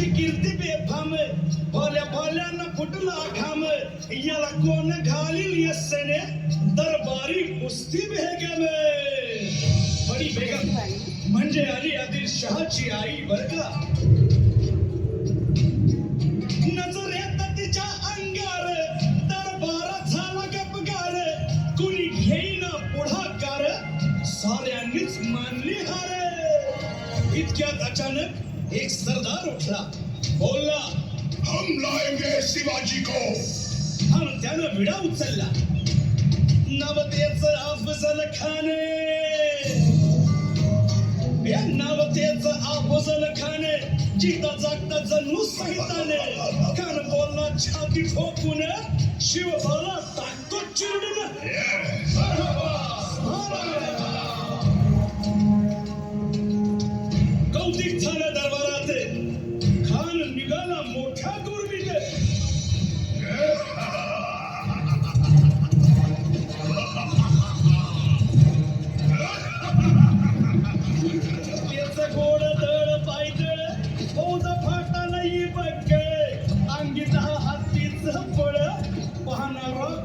त्याची कीर्ती बेफाम भोल्या भोल्यांना फुटला घाम। याला कोण घालील यस्सेने दरबारी कुस्ती बेगम। बडी बेगम म्हणजे अली आदिल शहाची आई बर का? नजरेत तिच्या अंगार दरबारात झाला गपगार। कुणी घेईना पुढाकार साऱ्यांनीच मानली हार। इतक्यात अचानक एक सरदार उठला. बोलला हम लाएंगे शिवाजी को. आणि त्यानं विडा उचलला. नवतेच अफजल खाने. या नवतेच अफजल खाने जिता जागता जन्नू सहिताने कान बोलला छाती ठोकून शिवबाला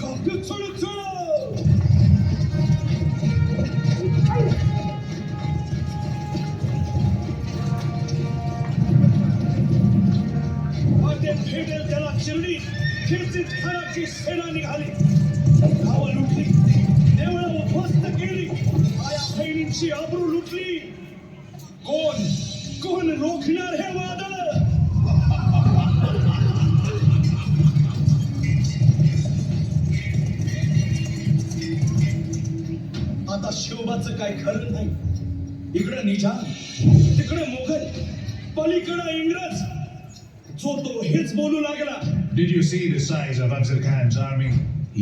पाहणारा खप चुळचुळ त्याला चिरडी खिडकीत खराची सेना निघाली गावं लुटली देवळं उद्ध्वस्त केली आया बहिणींची आबरू लुटली कोण? कोण रोखणार हे वादा? आता शिवबाचं काय खरं नाही. इकडं निजाम तिकडं मुघल पलीकडं इंग्रज. जो तो हेच बोलू लागला. Did you see the size of Afzal Khan's army?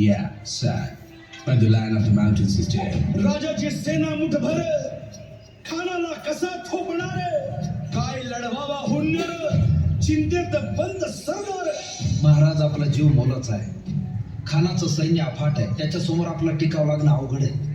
Yeah, sir. But the line of the mountains is dead. राजाची सेना मुठभर खानाला कसा थोपणार? काय लढवावा हुन्नर? चिंतेत बंद सरदार. महाराज आपला जीव मोलाचा आहे. खानाचं सैन्य अफाट आहे. त्याच्यासमोर आपला टिकाव लागणं अवघड आहे.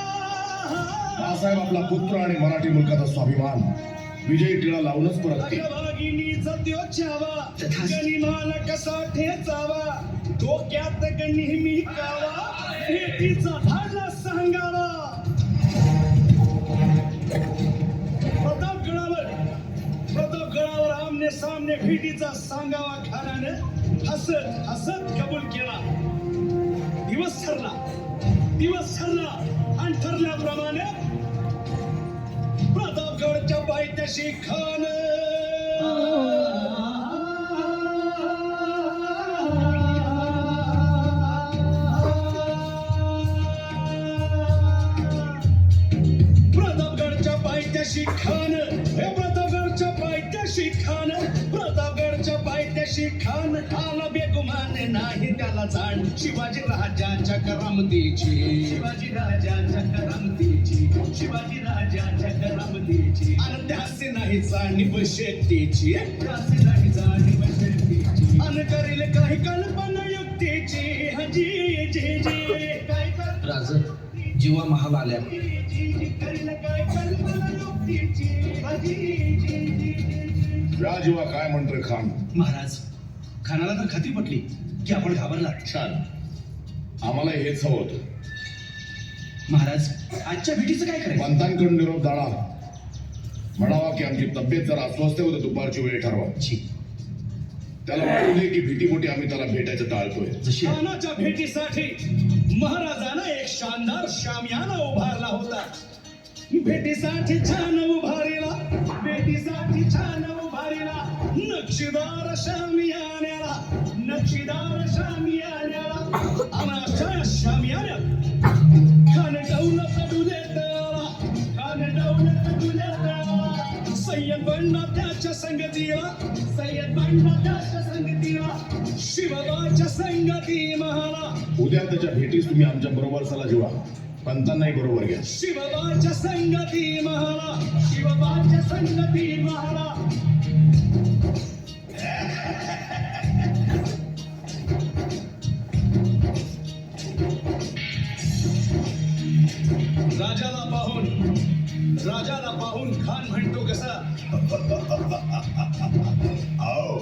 बाळासाहेब आपला पुत्र आणि मराठी मुलकाचा स्वाभिमान. विजयी टिळा लावूनच ठेचावा डोक्यात नेहमी कावा सांगावा. प्रतापगडावर प्रतापगडावर आमने सामने भेटीचा सांगावा खानानं हसत हसत कबूल केला. दिवस ठरला दिवस ठरला. आणि ठरल्याप्रमाणे प्रतापगडच्या पायथ्याशी खान प्रतापगडच्या पायथ्याशी खान हे प्रतापगडच्या पायथ्याशी खान प्रतापगडच्या पायथ्याशी खान आला बेगुमान त्याला जाण शिवाजी राजाच्या करामतीची. शिवाजी राजाच्या करामतीची शिवाजी राजाच्या करामतीची. आणि त्यासे नाही जाणीव शेतीची. त्यासे नाही जाणीव शेतीची. आणि करील काही कल्पना युक्तीची. हजी जी जी. काय कर? राज जीवा महाल आल्या. राजीवा काय म्हणतोय खान? महाराज खानाला तर खात्री पटली की आपण घाबरलात. छान. आम्हाला हेच हवं होतं. महाराज आजच्या भेटीचं काय करायचं? पंतांकडून निरोप जाणार. म्हणावा की आमची तब्येत जर अस्वस्थ होते दुपारची वेळ ठरवा. छी, त्याला वाटू दे की भीतीपोटी आम्ही त्याला भेटायचं टाळतोय. जशी खानाच्या भेटीसाठी महाराजानं एक शानदार शामियाना उभारला होता. भेटीसाठी छान उभारीला संगतीला संगतीला शिवबाच्या संगती महाला. उद्या त्याच्या भेटीस तुम्ही आमच्या बरोबर चला जीवा. पंतांनाही बरोबर घ्या. शिवबाच्या संगती महाला शिवबाच्या संगती महाला. राजाला पाहून राजाला पाहून खान म्हणतो कसा? आओ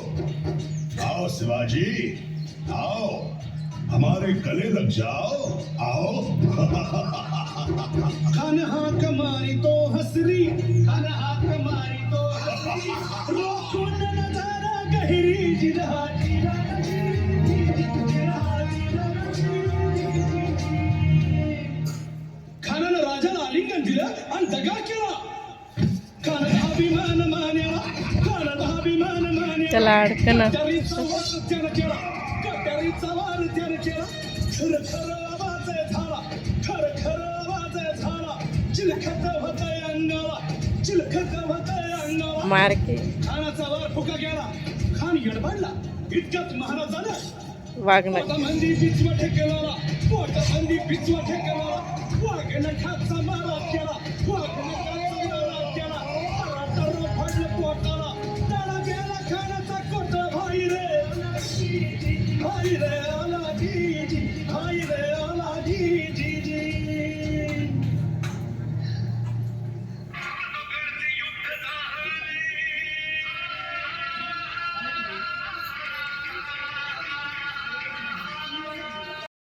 आओ शिवाजी आओ हमारे गले लग जाओ आओ. खान हा कमारी तो हसरी खान हा कमारी तो हसरी. रोखून नजारा गहरी जिरहा जिरहा दिलं आणि दगा केला खानाचा अभिमान मान्याला खानाचा अभिमान मान्याला त्याला अडकन कट्यारीचा वार त्यानं केला कट्यारीचा वार त्यानं केला खर खर आवाज झाला खर खर आवाज झाला चिलखत होतय अंगाला चिलखत होतय अंगाला मारके. खानाचा वार फुका गेला खान येडबाडला इतक्यात महाराजानं वागणं पोटामंदी पिचवा ठेकेला पोटामंदी पिचवा ठेकेला and I cut some up. Get up.